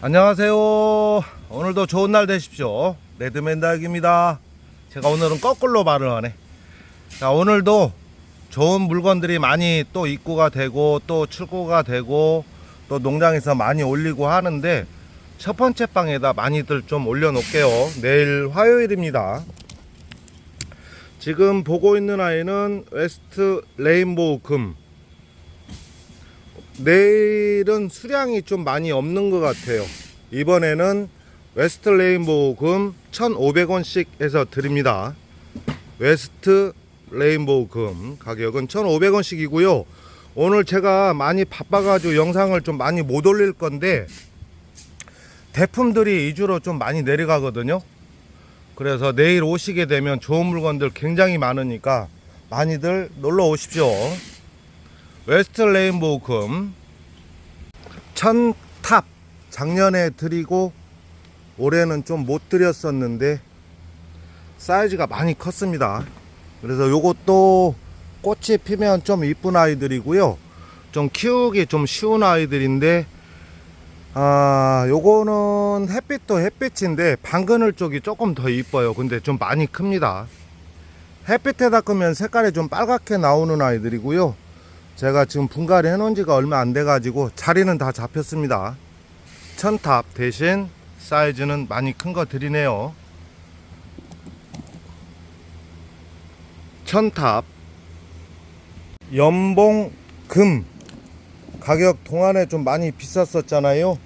안녕하세요. 오늘도 좋은 날 되십시오. 레드맨다육입니다. 제가 오늘은 거꾸로 말을 하네. 자, 오늘도 좋은 물건들이 많이 또 입고가 되고 또 출고가 되고 또 농장에서 많이 올리고 하는데 첫 번째 방에다 많이들 좀 올려놓을게요. 내일 화요일입니다. 지금 보고 있는 아이는 웨스트 레인보우 금. 내일은 수량이 좀 많이 없는 것 같아요. 이번에는 웨스트 레인보우 금 1,500원씩 해서 드립니다. 웨스트 레인보우 금 가격은 1,500원씩이고요. 오늘 제가 많이 바빠가지고 영상을 좀 많이 못 올릴 건데 대품들이 위주로 좀 많이 내려가거든요. 그래서 내일 오시게 되면 좋은 물건들 굉장히 많으니까 많이들 놀러 오십시오. 웨스트 레인보우 금 천탑 작년에 드리고 올해는 좀 못 드렸었는데 사이즈가 많이 컸습니다. 그래서 요것도 꽃이 피면 좀 이쁜 아이들이고요. 좀 키우기 좀 쉬운 아이들인데 아 요거는 햇빛도 햇빛인데 방그늘 쪽이 조금 더 이뻐요. 근데 좀 많이 큽니다. 햇빛에다 끄면 색깔이 좀 빨갛게 나오는 아이들이고요. 제가 지금 분갈이 해놓은 지가 얼마 안 돼가지고 자리는 다 잡혔습니다. 천탑 대신 사이즈는 많이 큰 거 드리네요. 천탑 연봉 금 가격 동안에 좀 많이 비쌌었잖아요.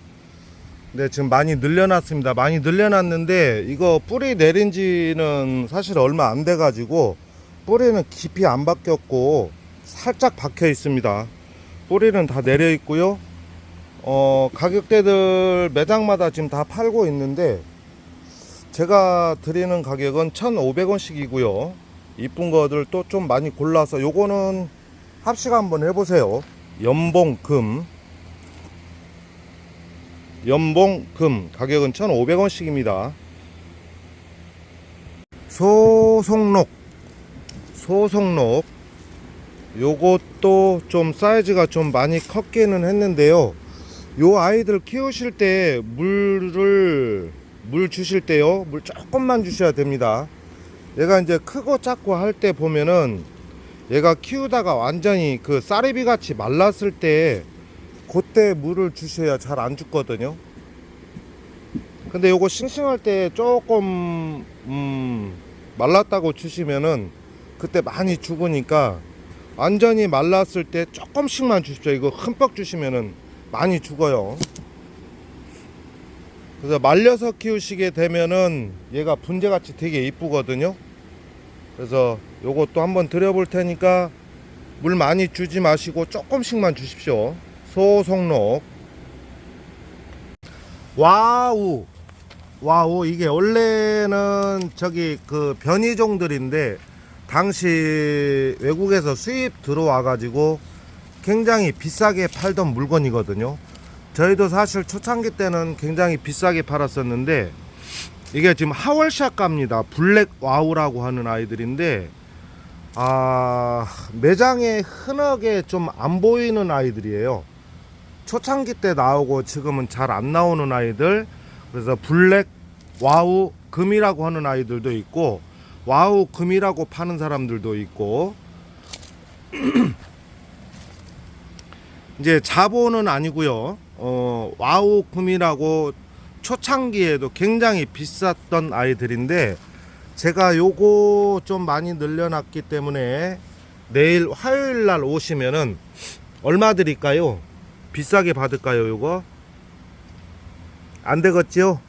근데 지금 많이 늘려놨습니다. 많이 늘려놨는데 이거 뿌리 내린 지는 사실 얼마 안 돼가지고 뿌리는 깊이 안 바뀌었고 살짝 박혀 있습니다. 뿌리는 다 내려 있고요. 어, 가격대들 매장마다 지금 다 팔고 있는데 제가 드리는 가격은 1,500원씩이고요. 이쁜 거들 또 좀 많이 골라서 요거는 합식 한번 해보세요. 연봉금 연봉금 가격은 1,500원씩입니다. 소송록 소송록 요것도 좀 사이즈가 좀 많이 컸기는 했는데요. 요 아이들 키우실 때 물을 물 주실 때요. 물 조금만 주셔야 됩니다. 얘가 이제 크고 작고 할 때 보면은 얘가 키우다가 완전히 그 쌀이비 같이 말랐을 때 그때 물을 주셔야 잘 안 죽거든요. 근데 요거 싱싱할 때 조금 음 말랐다고 주시면은 그때 많이 죽으니까 완전히 말랐을 때 조금씩만 주십시오. 이거 흠뻑 주시면은 많이 죽어요. 그래서 말려서 키우시게 되면은 얘가 분재같이 되게 이쁘거든요. 그래서 요것도 한번 드려볼 테니까 물 많이 주지 마시고 조금씩만 주십시오. 소송록. 와우. 와우. 이게 원래는 저기 그 변이종들인데 당시 외국에서 수입 들어와 가지고 굉장히 비싸게 팔던 물건이거든요. 저희도 사실 초창기 때는 굉장히 비싸게 팔았었는데 이게 지금 하월샷 갑니다. 블랙 와우라고 하는 아이들인데 아 매장에 흔하게 좀 안 보이는 아이들이에요. 초창기 때 나오고 지금은 잘 안 나오는 아이들 그래서 블랙 와우 금이라고 하는 아이들도 있고 와우 금이라고 파는 사람들도 있고 이제 자보는 아니고요. 어, 와우 금이라고 초창기에도 굉장히 비쌌던 아이들인데 제가 요거 좀 많이 늘려놨기 때문에 내일 화요일 날 오시면은 얼마 드릴까요? 비싸게 받을까요, 요거? 안 되겠지요?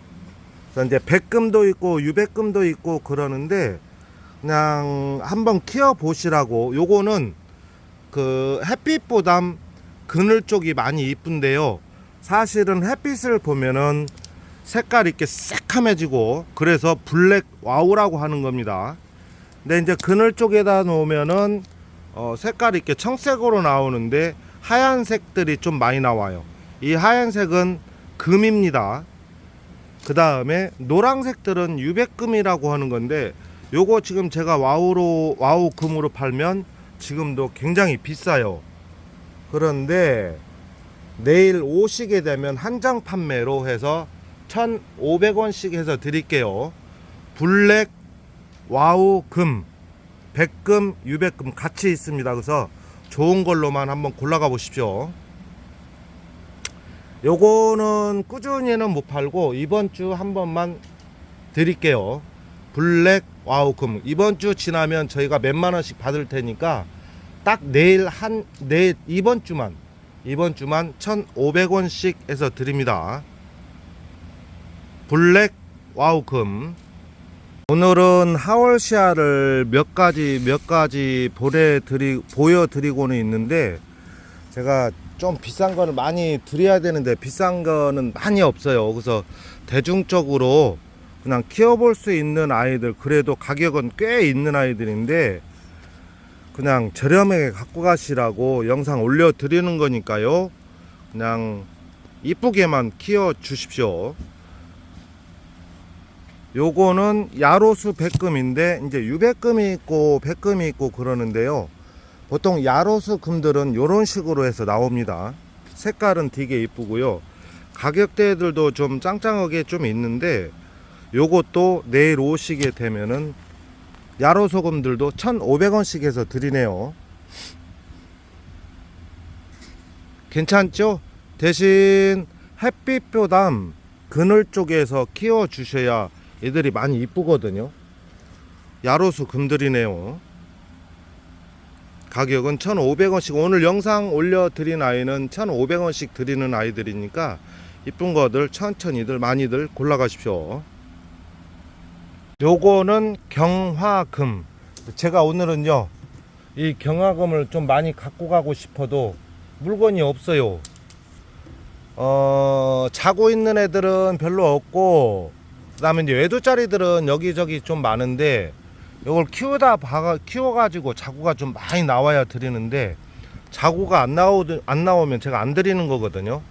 그래서 이제 백금도 있고 유백금도 있고 그러는데 그냥 한번 키워 보시라고 요거는 그 햇빛보단 그늘 쪽이 많이 이쁜데요. 사실은 햇빛을 보면은 색깔이 이렇게 새카매지고 그래서 블랙 와우라고 하는 겁니다. 근데 이제 그늘 쪽에다 놓으면은 어 색깔이 이렇게 청색으로 나오는데 하얀색들이 좀 많이 나와요. 이 하얀색은 금입니다. 그 다음에 노란색들은 유백금이라고 하는 건데 요거 지금 제가 와우로 와우 금으로 팔면 지금도 굉장히 비싸요. 그런데 내일 오시게 되면 한정 판매로 해서 1,500원씩 해서 드릴게요. 블랙 와우 금 백금 유백금 같이 있습니다. 그래서 좋은 걸로만 한번 골라가 보십시오. 요거는 꾸준히는 못 팔고 이번 주 한 번만 드릴게요. 블랙 와우 금 이번 주 지나면 저희가 몇만 원씩 받을 테니까 딱 내일 한 내일 이번 주만 이번 주만 1,500원씩 해서 드립니다. 블랙 와우 금 오늘은 하월시아를 몇 가지 몇 가지 보내드리 보여드리고는 있는데 제가 좀 비싼 거를 많이 드려야 되는데 비싼 거는 많이 없어요. 그래서 대중적으로 그냥 키워볼 수 있는 아이들 그래도 가격은 꽤 있는 아이들인데 그냥 저렴하게 갖고 가시라고 영상 올려드리는 거니까요. 그냥 이쁘게만 키워 주십시오. 요거는 야로수 백금인데 이제 유백금이 있고 백금이 있고 그러는데요. 보통 야로수 금들은 요런 식으로 해서 나옵니다. 색깔은 되게 이쁘고요. 가격대들도 좀 짱짱하게 좀 있는데 요것도 내일 오시게 되면은 야로소금들도 1,500원씩 해서 드리네요. 괜찮죠? 대신 햇빛보담 그늘 쪽에서 키워 주셔야 애들이 많이 이쁘거든요. 야로수 금들이네요. 가격은 1,500원씩 오늘 영상 올려 드린 아이는 1,500원씩 드리는 아이들이니까 이쁜 거들 천천히들 많이들 골라 가십시오. 요거는 경화금. 제가 오늘은요. 이 경화금을 좀 많이 갖고 가고 싶어도 물건이 없어요. 어, 자고 있는 애들은 별로 없고 그 다음에 이제 외도짜리들은 여기저기 좀 많은데 이걸 키우다 봐 키워가지고 자구가 좀 많이 나와야 드리는데 자구가 안 나오 안 나오면 제가 안 드리는 거거든요.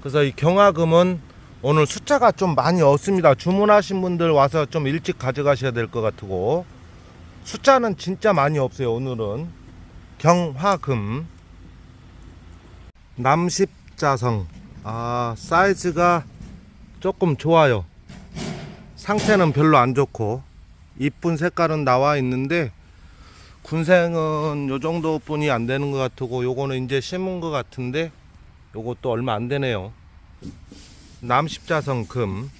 그래서 이 경화금은 오늘 숫자가 좀 많이 없습니다. 주문하신 분들 와서 좀 일찍 가져가셔야 될 것 같고 숫자는 진짜 많이 없어요. 오늘은 경화금 남십자성 아 사이즈가 조금 좋아요. 상태는 별로 안 좋고 이쁜 색깔은 나와 있는데 군생은 요 정도 뿐이 안 되는 것 같고 요거는 이제 심은 것 같은데 요것도 얼마 안 되네요. 남십자성 금